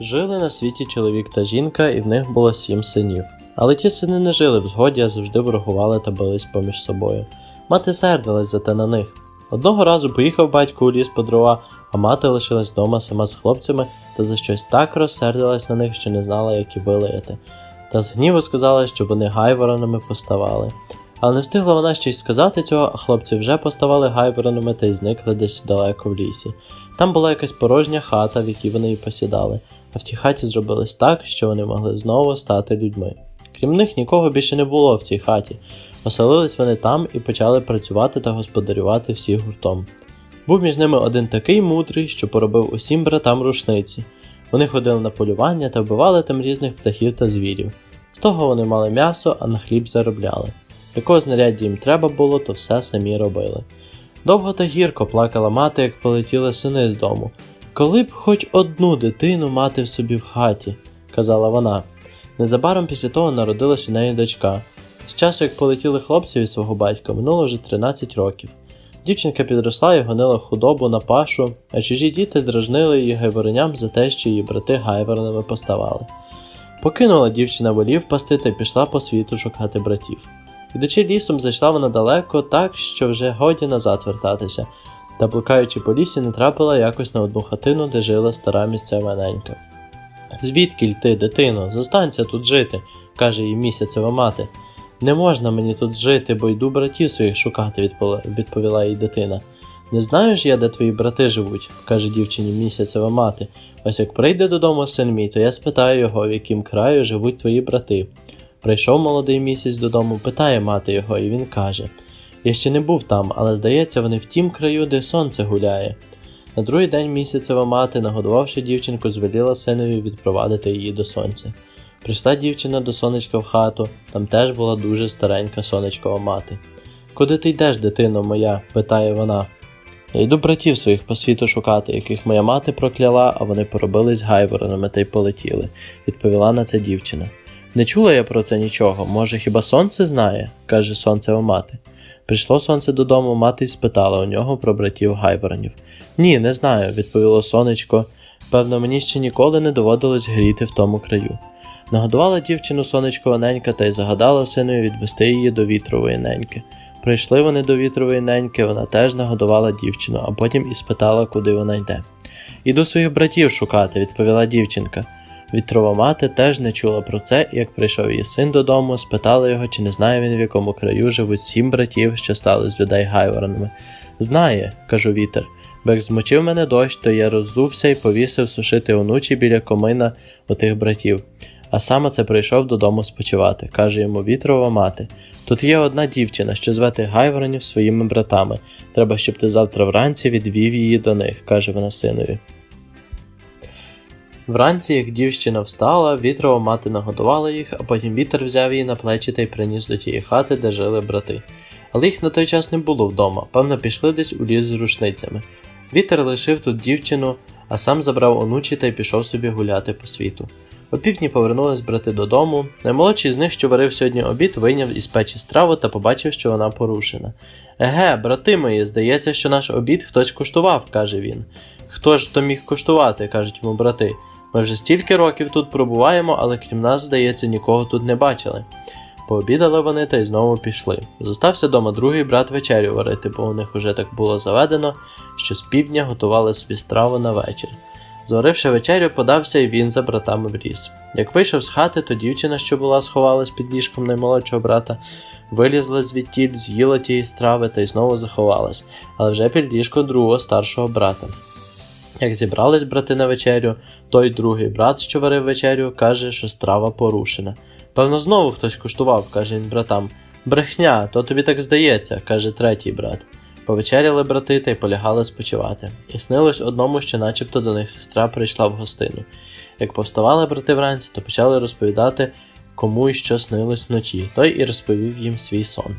Жили на світі чоловік та жінка, і в них було сім синів. Але ті сини не жили в згоді, а завжди ворогували та бились поміж собою. Мати сердилась зате на них. Одного разу поїхав батько у ліс по дрова, а мати лишилась вдома сама з хлопцями та за щось так розсердилась на них, що не знала, як і вилаяти. Та з гніву сказала, що вони гайворонами поставали. Але не встигла вона ще й сказати цього, а хлопці вже поставали гайворонами та й зникли десь далеко в лісі. Там була якась порожня хата, в якій вони й посідали, а в тій хаті зробилось так, що вони могли знову стати людьми. Крім них нікого більше не було в цій хаті. Оселились вони там і почали працювати та господарювати всі гуртом. Був між ними один такий мудрий, що поробив усім братам рушниці. Вони ходили на полювання та вбивали там різних птахів та звірів. З того вони мали м'ясо, а на хліб заробляли. Якого знаряддя їм треба було, то все самі робили. Довго та гірко плакала мати, як полетіли сини з дому. Коли б хоч одну дитину мати в собі в хаті, казала вона. Незабаром після того народилась у неї дочка. З часу, як полетіли хлопці від свого батька, минуло вже 13 років. Дівчинка підросла і гонила худобу на пашу, а чужі діти дражнили її гайвороням за те, що її брати гайворонами поставали. Покинула дівчина волів пасти та пішла по світу шукати братів. Ідучи лісом, зайшла вона далеко, так що вже годі назад вертатися, та блукаючи по лісі, натрапила якось на одну хатину, де жила стара місцева ненька. Звідки ти, дитино, зостанься тут жити, каже їй місяцева мати. Не можна мені тут жити, бо йду братів своїх шукати, відповіла їй дитина. Не знаю ж я, де твої брати живуть, каже дівчині місяцева мати. Ось як прийде додому син мій, то я спитаю його, в яким краю живуть твої брати. Прийшов молодий місяць додому, питає мати його, і він каже: Я ще не був там, але здається, вони в тім краю, де сонце гуляє. На другий день місяцева мати, нагодувавши дівчинку, звеліла синові відпровадити її до сонця. Прийшла дівчина до сонечка в хату, там теж була дуже старенька сонечкова мати. Куди ти йдеш, дитино моя? питає вона. Я йду братів своїх по світу шукати, яких моя мати прокляла, а вони поробились гайворонами та й полетіли, відповіла на це дівчина. Не чула я про це нічого, може хіба сонце знає? каже сонцева мати. Прийшло сонце додому, мати й спитала у нього про братів гайворонів. Ні, не знаю, відповіло сонечко. Певно, мені ще ніколи не доводилось гріти в тому краю. Нагодувала дівчину сонечкова ненька та й загадала синові відвести її до вітрової неньки. Прийшли вони до вітрової неньки, вона теж нагодувала дівчину, а потім і спитала, куди вона йде. Іду своїх братів шукати, відповіла дівчинка. Вітрова мати теж не чула про це, і як прийшов її син додому, спитала його, чи не знає він, в якому краю живуть сім братів, що стали з людей гайворонами. Знає, кажу вітер, бо як змочив мене дощ, то я роззувся і повісив сушити онучі біля комина у тих братів. А саме це прийшов додому спочивати, каже йому вітрова мати. Тут є одна дівчина, що звати Гайворонів своїми братами. Треба, щоб ти завтра вранці відвів її до них, каже вона синові. Вранці, як дівчина встала, вітрова мати нагодувала їх, а потім вітер взяв її на плечі та й приніс до тієї хати, де жили брати. Але їх на той час не було вдома, певно, пішли десь у ліс з рушницями. Вітер лишив тут дівчину, а сам забрав онучі та й пішов собі гуляти по світу. О півдні повернулись брати додому. Наймолодший з них, що варив сьогодні обід, вийняв із печі страву та побачив, що вона порушена. Еге, брати мої, здається, що наш обід хтось куштував, каже він. Хто ж то міг куштувати, кажуть йому брати. Ми вже стільки років тут пробуваємо, але крім нас, здається, нікого тут не бачили. Пообідали вони та й знову пішли. Зостався дома другий брат вечерю варити, бо у них уже так було заведено, що з півдня готували собі страву на вечір. Зваривши вечерю, подався і він за братами в ліс. Як вийшов з хати, то дівчина, що була сховалась під ліжком наймолодшого брата, вилізла звідтіль, з'їла тієї страви та й знову заховалась, але вже під ліжко другого старшого брата. Як зібрались брати на вечерю, той другий брат, що варив вечерю, каже, що страва порушена. Певно, знову хтось куштував, каже він братам. Брехня, то тобі так здається, каже третій брат. Повечеряли брати та й полягали спочивати. І снилось одному, що начебто до них сестра прийшла в гостину. Як повставали брати вранці, то почали розповідати, кому і що снилось вночі, той і розповів їм свій сон.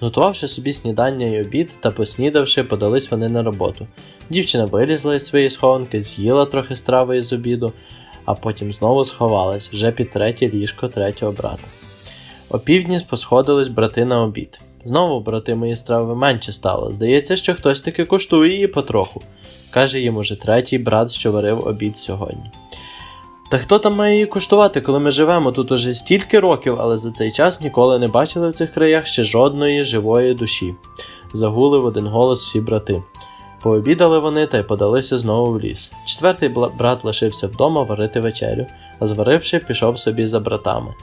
Готувавши собі снідання і обід та поснідавши, подались вони на роботу. Дівчина вилізла із своєї схованки, з'їла трохи страви із обіду, а потім знову сховалась вже під третє ліжко третього брата. О півдні посходились брати на обід. Знову, брати мої страви менше стало. Здається, що хтось таки коштує її потроху, каже їм уже третій брат, що варив обід сьогодні. Та хто там має її куштувати, коли ми живемо тут уже стільки років, але за цей час ніколи не бачили в цих краях ще жодної живої душі. Загули в один голос всі брати. Пообідали вони та й подалися знову в ліс. Четвертий брат лишився вдома варити вечерю, а зваривши, пішов собі за братами.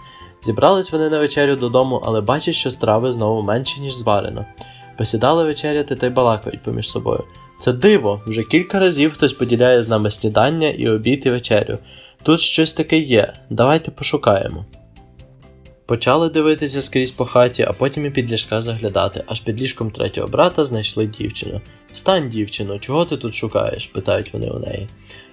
Зібрались вони на вечерю додому, але бачать, що страви знову менше, ніж зварено. Посідали вечеряти та й балакають поміж собою. Це диво, вже кілька разів хтось поділяє з нами снідання і обід і вечерю. Тут щось таке є, давайте пошукаємо. Почали дивитися скрізь по хаті, а потім і під ліжка заглядати, аж під ліжком третього брата знайшли дівчину. Встань, дівчино, чого ти тут шукаєш? питають вони у неї.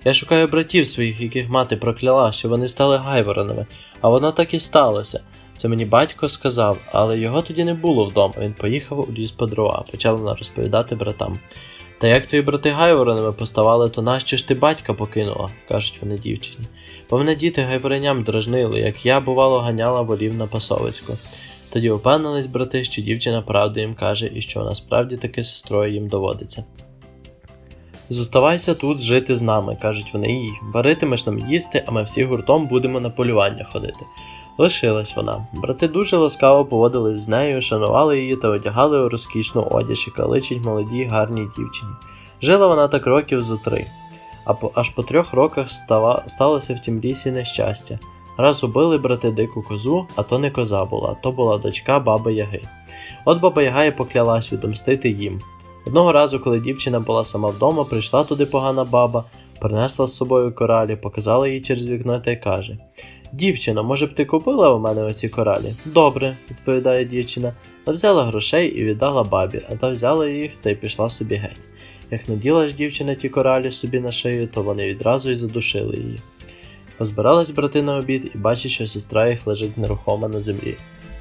Я шукаю братів своїх, яких мати прокляла, що вони стали гайворонами, а воно так і сталося. Це мені батько сказав, але його тоді не було вдома. Він поїхав у ліс по дрова, почала вона розповідати братам. Та як твої брати гайворонами поставали, то нащо ж ти батька покинула, кажуть вони дівчині. Бо мене діти гайвороням дражнили, як я, бувало, ганяла волів на пасовицьку. Тоді упевнились брати, що дівчина правду їм каже і що вона справді таки сестрою їм доводиться. Зоставайся тут жити з нами, кажуть вони їй. Варитимеш нам їсти, а ми всі гуртом будемо на полювання ходити. Лишилась вона. Брати дуже ласкаво поводились з нею, шанували її та одягали у розкішну одяж, яка личить молодій гарній дівчині. Жила вона так років зо три, а по, аж по трьох роках стала, сталося в тім лісі нещастя. Раз убили брати дику козу, а то не коза була, то була дочка баби Яги. От баба Яга і поклялась відомстити їм. Одного разу, коли дівчина була сама вдома, прийшла туди погана баба, принесла з собою коралі, показала їй через вікно та й каже: Дівчино, може б ти купила у мене оці коралі? Добре, відповідає дівчина, та взяла грошей і віддала бабі, а та взяла їх та й пішла собі геть. Як наділа ж дівчина ті коралі собі на шию, то вони відразу й задушили її. Позбирались брати на обід і бачать, що сестра їх лежить нерухома на землі.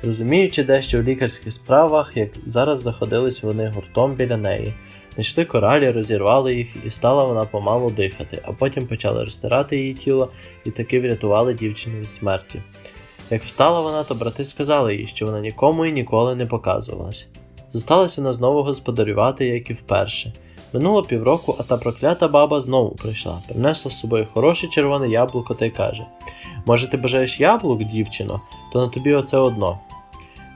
Розуміючи дещо в лікарських справах, як зараз заходились вони гуртом біля неї. Знайшли коралі, розірвали їх, і стала вона помалу дихати, а потім почали розтирати її тіло і таки врятували дівчину від смерті. Як встала вона, то брати сказали їй, що вона нікому і ніколи не показувалась. Зосталась вона знову господарювати, як і вперше. Минуло півроку, а та проклята баба знову прийшла, принесла з собою хороше червоне яблуко та й каже: Може, ти бажаєш яблук, дівчино, то на тобі оце одно.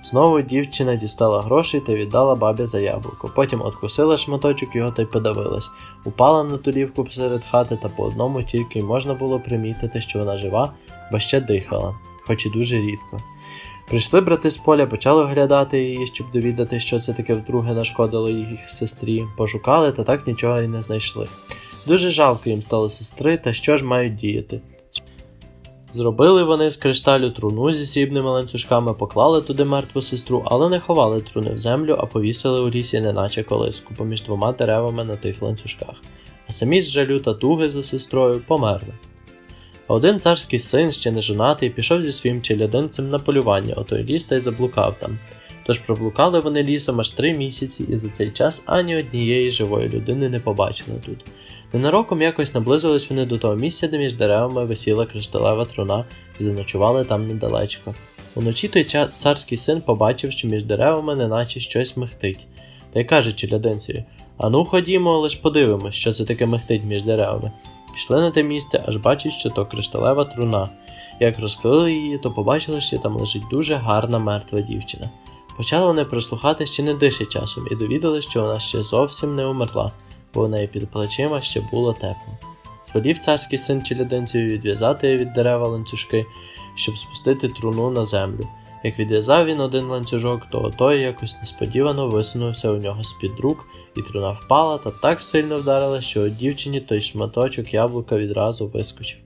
Знову дівчина дістала грошей та віддала бабі за яблуко. Потім откусила шматочок його та й подавилась, упала на турівку посеред хати, та по одному тільки можна було примітити, що вона жива, бо ще дихала, хоч і дуже рідко. Прийшли брати з поля, почали оглядати її, щоб довідати, що це таке вдруге нашкодило їх сестрі. Пошукали та так нічого й не знайшли. Дуже жалко їм стало сестри, та що ж мають діяти. Зробили вони з кришталю труну зі срібними ланцюжками, поклали туди мертву сестру, але не ховали труни в землю, а повісили у лісі, неначе колиску, поміж двома деревами на тих ланцюжках. А самі з жалю та туги за сестрою померли. Один царський син, ще не жонатий, пішов зі своїм челядинцем на полювання, о той ліс та й заблукав там. Тож проблукали вони лісом аж три місяці, і за цей час ані однієї живої людини не побачили тут. Ненароком якось наблизились вони до того місця, де між деревами висіла кришталева труна, і заночували там недалечко. Уночі той царський син побачив, що між деревами неначе щось михтить, та й каже челядинцеві: Ану ходімо, лиш подивимось, що це таке михтить між деревами. Пішли на те місце, аж бачать, що то кришталева труна. Як розкрили її, то побачили, що там лежить дуже гарна мертва дівчина. Почали вони прислухатись, чи не дише часом, і довідали, що вона ще зовсім не умерла, бо у неї під плечима ще було тепло. Звелів царський син челядинцеві відв'язати від дерева ланцюжки, щоб спустити труну на землю. Як відв'язав він один ланцюжок, то той якось несподівано висунувся у нього з-під рук, і труна впала та так сильно вдарила, що у дівчині той шматочок яблука відразу вискочив.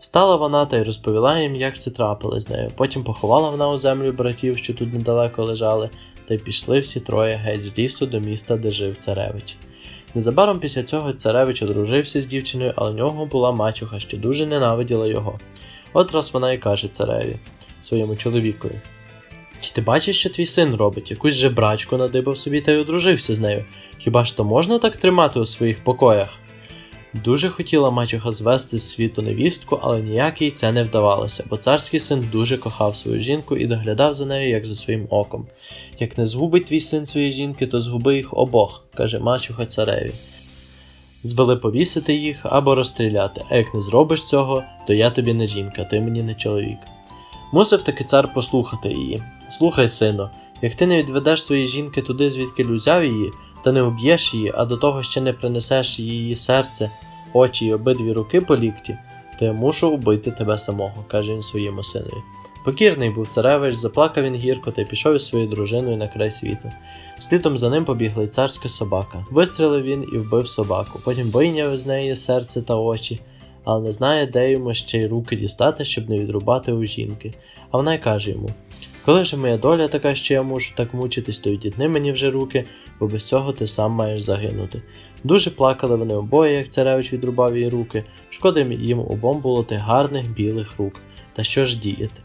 Встала вона та й розповіла їм, як це трапилось з нею. Потім поховала вона у землю братів, що тут недалеко лежали, та й пішли всі троє геть з лісу до міста, де жив царевич. Незабаром після цього царевич одружився з дівчиною, але в нього була мачуха, що дуже ненавиділа його. От раз вона й каже цареві своєму чоловікові. Чи ти бачиш, що твій син робить? Якусь же брачку надибав собі та й одружився з нею. Хіба ж то можна так тримати у своїх покоях? Дуже хотіла мачуха звести з світу невістку, але ніяк їй це не вдавалося, бо царський син дуже кохав свою жінку і доглядав за нею, як за своїм оком. Як не згубить твій син своєї жінки, то згуби їх обох, каже мачуха цареві. Звели повісити їх або розстріляти, а як не зробиш цього, то я тобі не жінка, ти мені не чоловік. Мусив таки цар послухати її. Слухай, сину, як ти не відведеш своєї жінки туди, звідки взяв її, та не уб'єш її, а до того ще не принесеш її серце, очі й обидві руки по лікті, то я мушу убити тебе самого, каже він своєму синові. Покірний був царевич, заплакав він гірко та й пішов із своєю дружиною на край світу. Слідом за ним побігла й царська собака. Вистрелив він і вбив собаку. Потім вийняв з неї серце та очі, але не знає, де йому ще й руки дістати, щоб не відрубати у жінки. А вона й каже йому: Коли ж моя доля така, що я мушу так мучитись, то відітни мені вже руки, бо без цього ти сам маєш загинути. Дуже плакали вони обоє, як царевич відрубав їй руки. Шкода їм обом було тих гарних білих рук. Та що ж діяти?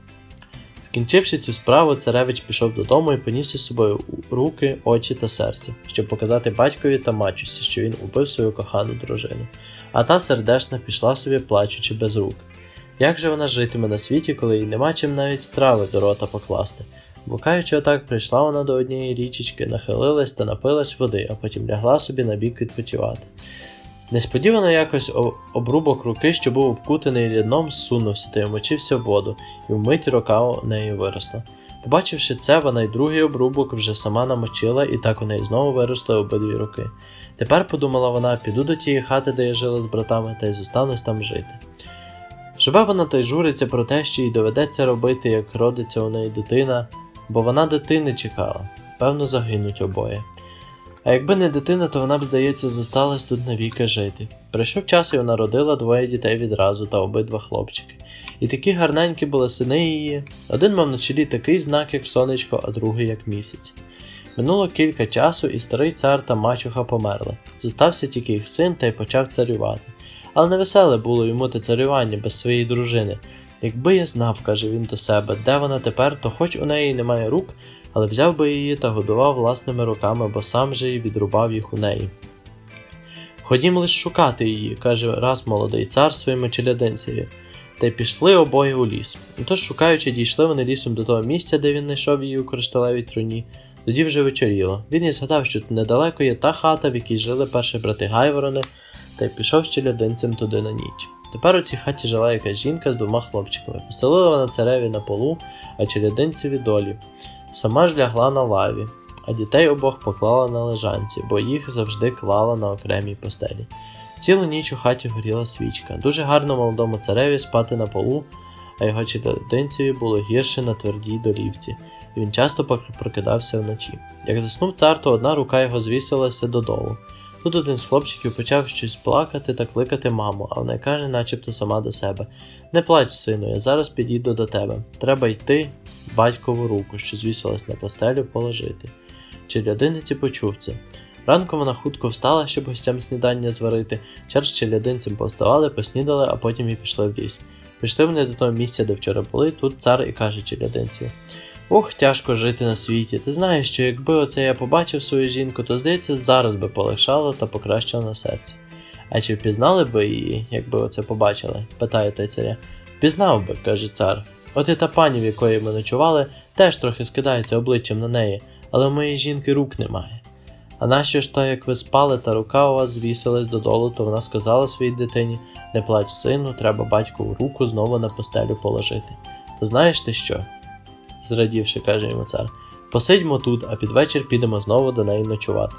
Скінчивши цю справу, царевич пішов додому і поніс із собою руки, очі та серце, щоб показати батькові та мачусі, що він убив свою кохану дружину. А та сердешна пішла собі, плачучи без рук. Як же вона житиме на світі, коли їй нема чим навіть страви до рота покласти? Блукаючи отак, прийшла вона до однієї річечки, нахилилась та напилась води, а потім лягла собі на бік відпочивати. Несподівано якось обрубок руки, що був обкутаний рядном, зсунувся та й вмочився в воду, і вмить рука у неї виросла. Побачивши це, вона й другий обрубок вже сама намочила, і так у неї знову виросли обидві руки. Тепер подумала вона, піду до тієї хати, де я жила з братами, та й зостанусь там жити. Живе вона та й журиться про те, що їй доведеться робити, як родиться у неї дитина, бо вона дитини чекала, певно, загинуть обоє. А якби не дитина, то вона б, здається, зосталась тут навіки жити. Прийшов час, і вона родила двоє дітей відразу та обидва хлопчики. І такі гарненькі були сини її. Один мав на чолі такий знак, як сонечко, а другий як місяць. Минуло кілька часу, і старий цар та мачуха померли. Зостався тільки їх син та й почав царювати. Але невеселе було йому те царювання без своєї дружини. Якби я знав, каже він до себе, де вона тепер, то хоч у неї немає рук, але взяв би її та годував власними руками, бо сам же й відрубав їх у неї. Ходім лиш шукати її, каже раз молодий цар своєму челядинцеві, та й пішли обоє у ліс. І тож, шукаючи, дійшли вони лісом до того місця, де він знайшов її у кришталевій труні. Тоді вже вечоріло. Він і згадав, що недалеко є та хата, в якій жили перші брати Гайворони, та й пішов з челядинцем туди на ніч. Тепер у цій хаті жила якась жінка з двома хлопчиками. Поселила вона цареві на полу, а челядинцеві долі. Сама ж лягла на лаві, а дітей обох поклала на лежанці, бо їх завжди клала на окремій постелі. Цілу ніч у хаті горіла свічка. Дуже гарно молодому цареві спати на полу, а його челядинцеві було гірше на твердій долівці, він часто прокидався вночі. Як заснув цар, то одна рука його звісилася додолу. Тут один з хлопчиків почав щось плакати та кликати маму, а вона каже, начебто сама до себе: Не плач, сину, я зараз підійду до тебе. Треба йти батькову руку, що звісилась на постелю, положити. Челядиниці почув це. Ранком вона хутко встала, щоб гостям снідання зварити. Чар з челядинцем повставали, поснідали, а потім і пішли в ліс. Прийшли вони до того місця, де вчора були, тут цар і каже челядинцю. Ох, тяжко жити на світі. Ти знаєш, що якби оце я побачив свою жінку, то здається, зараз би полегшало та покращило на серці. А чи впізнали би її, якби оце побачили? питає той царя. Впізнав би, каже цар. От і та пані, в якої ми ночували, теж трохи скидається обличчям на неї, але в моєї жінки рук немає. А нащо ж то, як ви спали, та рука у вас звісилась додолу, то вона сказала своїй дитині не плач, сину, треба батькову руку знову на постелю положити. То знаєш ти що? Зрадівши, каже йому цар. Посидьмо тут, а під вечір підемо знову до неї ночувати.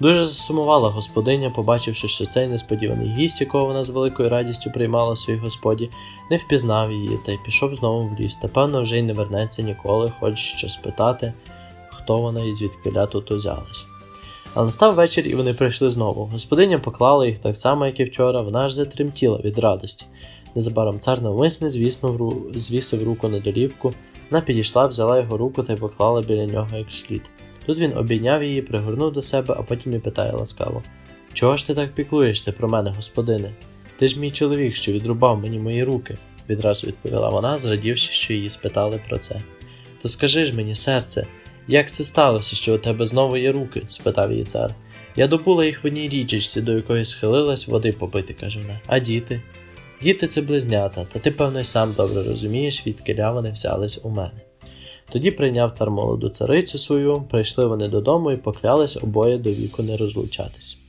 Дуже засумувала господиня, побачивши, що цей несподіваний гість, якого вона з великою радістю приймала в своїй господі, не впізнав її та й пішов знову в ліс. Та певно вже й не вернеться ніколи, хоч що спитати, хто вона і звідкиля тут узялась. Але настав вечір, і вони прийшли знову. Господиня поклала їх так само, як і вчора, вона аж затремтіла від радості. Незабаром цар навмисне, звісно, вру... звісив руку на долівку, вона підійшла, взяла його руку та й поклала біля нього як слід. Тут він обійняв її, пригорнув до себе, а потім і питає ласкаво: Чого ж ти так піклуєшся про мене, господине? Ти ж мій чоловік, що відрубав мені мої руки, відразу відповіла вона, зрадівши, що її спитали про це. То скажи ж мені, серце, як це сталося, що у тебе знову є руки? спитав її цар. Я добула їх в одній річечці, до якої схилилась води попити, каже вона. А діти? Діти це близнята, та ти, певно, й сам добре розумієш, відкиля вони взялись у мене. Тоді прийняв цар молоду царицю свою, прийшли вони додому і поклялись обоє до віку не розлучатись.